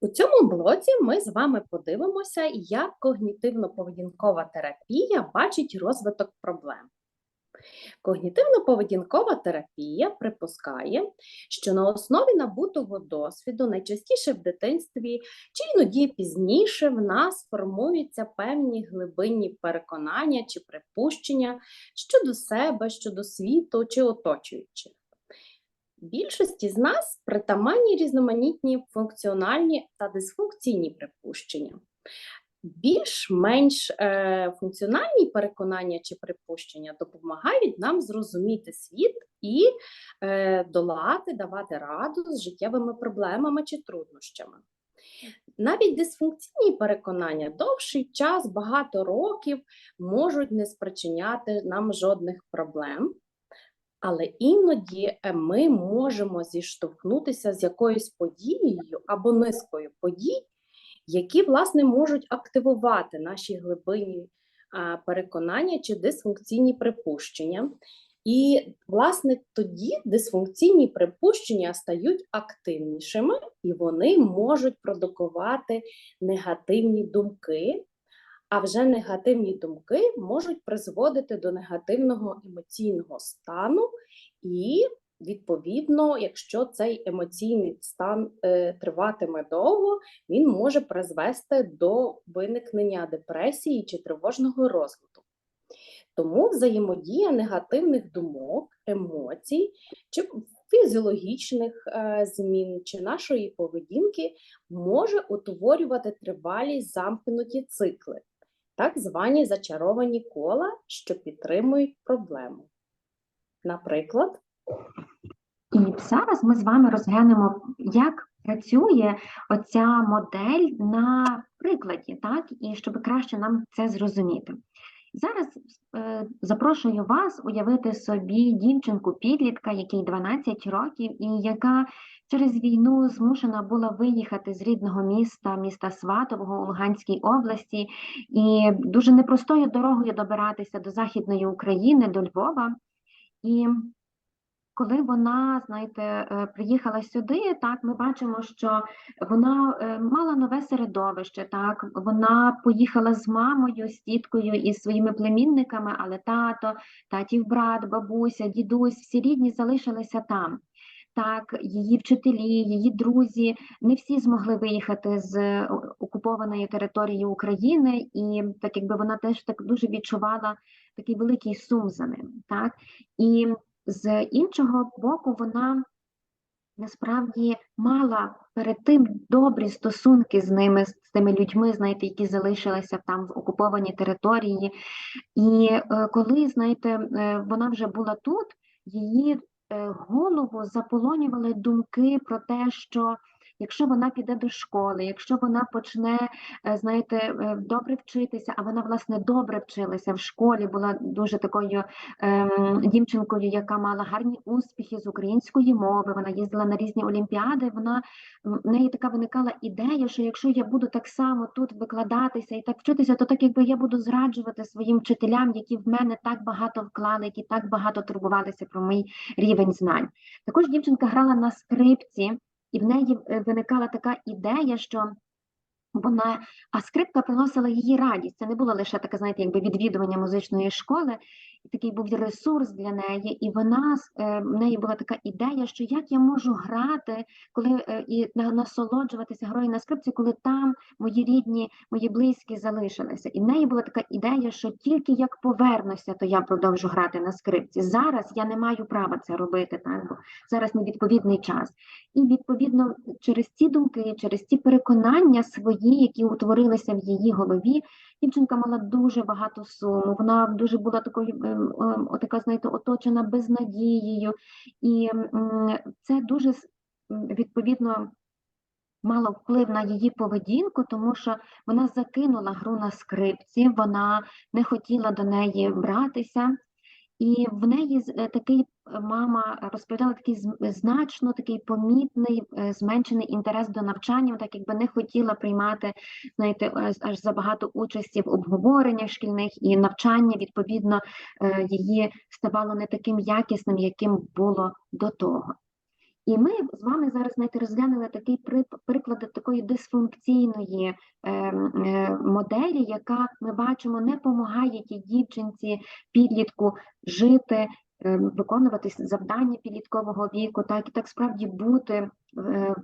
У цьому блоці ми з вами подивимося, як когнітивно-поведінкова терапія бачить розвиток проблем. Когнітивно-поведінкова терапія припускає, що на основі набутого досвіду, найчастіше в дитинстві чи іноді пізніше, в нас формуються певні глибинні переконання чи припущення щодо себе, щодо світу чи оточуючих. Більшості з нас притаманні різноманітні функціональні та дисфункційні припущення. Більш-менш е, функціональні переконання чи припущення допомагають нам зрозуміти світ і е, долати, давати раду з життєвими проблемами чи труднощами. Навіть дисфункційні переконання довший час, багато років можуть не спричиняти нам жодних проблем. Але іноді е, ми можемо зіштовхнутися з якоюсь подією або низкою подій, які, власне, можуть активувати наші глибинні переконання чи дисфункційні припущення. І, власне, тоді дисфункційні припущення стають активнішими, і вони можуть продукувати негативні думки, а вже негативні думки можуть призводити до негативного емоційного стану, і, відповідно, якщо цей емоційний стан е, триватиме довго, він може призвести до виникнення депресії чи тривожного розладу. Тому взаємодія негативних думок, емоцій чи фізіологічних е, змін чи нашої поведінки може утворювати тривалі замкнуті цикли так звані зачаровані кола, що підтримують проблему. Наприклад, І зараз ми з вами розглянемо, як працює оця модель на прикладі, так, і щоб краще нам це зрозуміти. Зараз е, запрошую вас уявити собі дівчинку-підлітка, якій 12 років, і яка через війну змушена була виїхати з рідного міста, міста Сватового у Луганській області, і дуже непростою дорогою добиратися до Західної України, до Львова. І коли вона, знаєте, е, приїхала сюди, так ми бачимо, що вона е, мала нове середовище. Так, вона поїхала з мамою, з тіткою і своїми племінниками, але тато, татів брат, бабуся, дідусь, всі рідні залишилися там. Так, її вчителі, її друзі не всі змогли виїхати з окупованої території України, і так якби вона теж так дуже відчувала такий великий сум за ним. Так і з іншого боку, вона насправді мала перед тим добрі стосунки з ними, з тими людьми, знаєте, які залишилися там в окупованій території. І е, коли, знаєте, е, вона вже була тут, її е, голову заполонювали думки про те, що якщо вона піде до школи, якщо вона почне, е, знаєте, е, добре вчитися, а вона власне добре вчилася в школі, була дуже такою ем, дівчинкою, яка мала гарні успіхи з української мови. Вона їздила на різні олімпіади. Вона в неї така виникала ідея, що якщо я буду так само тут викладатися і так вчитися, то так якби я буду зраджувати своїм вчителям, які в мене так багато вклали, які так багато турбувалися про мій рівень знань. Також дівчинка грала на скрипці і в неї е, виникала така ідея, що вона, а скрипка приносила її радість. Це не було лише таке, знаєте, якби відвідування музичної школи, такий був ресурс для неї, і вона е, в неї була така ідея, що як я можу грати, коли е, і насолоджуватися грою на скрипці, коли там мої рідні, мої близькі залишилися. І в неї була така ідея, що тільки як повернуся, то я продовжу грати на скрипці. Зараз я не маю права це робити, так бо зараз невідповідний час. І відповідно через ці думки, через ці переконання свої, які утворилися в її голові. Дівчинка мала дуже багато суму, вона дуже була такою, ем, ем, така, знаєте, оточена безнадією, і це дуже відповідно мало вплив на її поведінку, тому що вона закинула гру на скрипці, вона не хотіла до неї братися. І в неї е, такий е, мама розповідала такий значно такий помітний, е, зменшений інтерес до навчання, так якби не хотіла приймати, знаєте, аж забагато участі в обговореннях шкільних і навчання, відповідно, її ставало не таким якісним, яким було до того. І ми з вами зараз знаєте, розглянули такий приклад такої дисфункційної е, е, моделі, яка ми бачимо не допомагає тій дівчинці, підлітку жити, е, виконувати завдання підліткового віку, так і так справді бути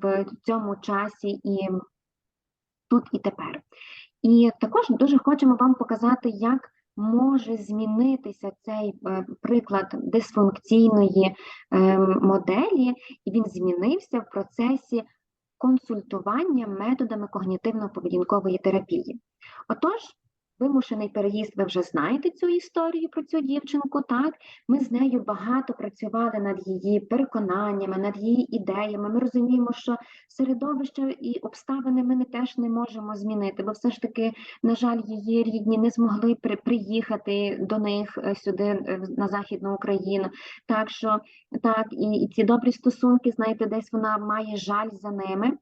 в цьому часі і тут і тепер. І також дуже хочемо вам показати, як може змінитися цей е, приклад дисфункційної е, моделі, і він змінився в процесі консультування методами когнітивно-поведінкової терапії. Отож, вимушений переїзд, ви вже знаєте цю історію про цю дівчинку, так? Ми з нею багато працювали над її переконаннями, над її ідеями. Ми розуміємо, що середовище і обставини ми не теж не можемо змінити, бо все ж таки, на жаль, її рідні не змогли при, приїхати до них е, сюди е, на Західну Україну. Так що так, і, і ці добрі стосунки, знаєте, десь вона має жаль за ними.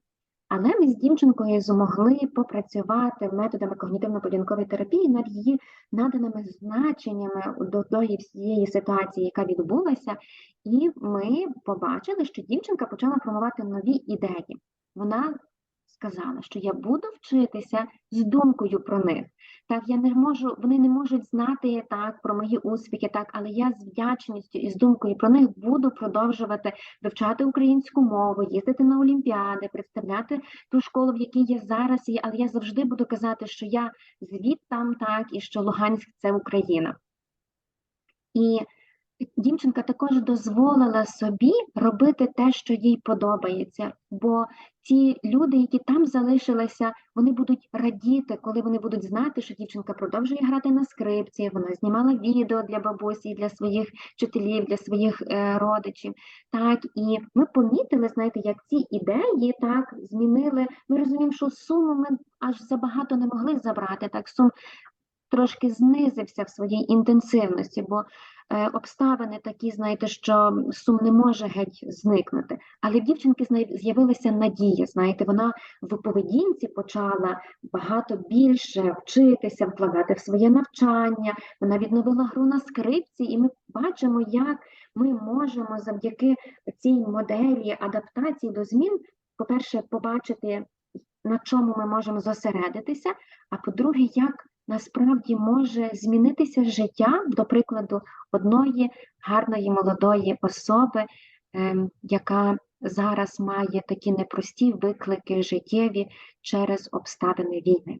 Але ми з дівчинкою змогли попрацювати методами когнітивно-поведінкової терапії над її наданими значеннями до тої всієї ситуації, яка відбулася, і ми побачили, що дівчинка почала формувати нові ідеї. Вона сказала, що я буду вчитися з думкою про них. Так, я не можу, вони не можуть знати так про мої успіхи, так, але я з вдячністю і з думкою про них буду продовжувати вивчати українську мову, їздити на олімпіади, представляти ту школу, в якій я зараз є, але я завжди буду казати, що я звідтам так, і що Луганськ це Україна. І дівчинка також дозволила собі робити те, що їй подобається, бо ті люди, які там залишилися, вони будуть радіти, коли вони будуть знати, що дівчинка продовжує грати на скрипці, вона знімала відео для бабусі, для своїх вчителів, для своїх е, родичів. Так, і ми помітили, знаєте, як ці ідеї так змінили. Ми розуміємо, що суму ми аж забагато не могли забрати. Так, сум трошки знизився в своїй інтенсивності, бо обставини такі, знаєте, що сум не може геть зникнути. Але в дівчинки з'явилася надія. Знаєте, вона в поведінці почала багато більше вчитися, вкладати в своє навчання. Вона відновила гру на скрипці, і ми бачимо, як ми можемо завдяки цій моделі адаптації до змін, по-перше, побачити, на чому ми можемо зосередитися, а по-друге, як насправді може змінитися життя, до прикладу, одної гарної молодої особи, ем, яка зараз має такі непрості виклики життєві через обставини війни.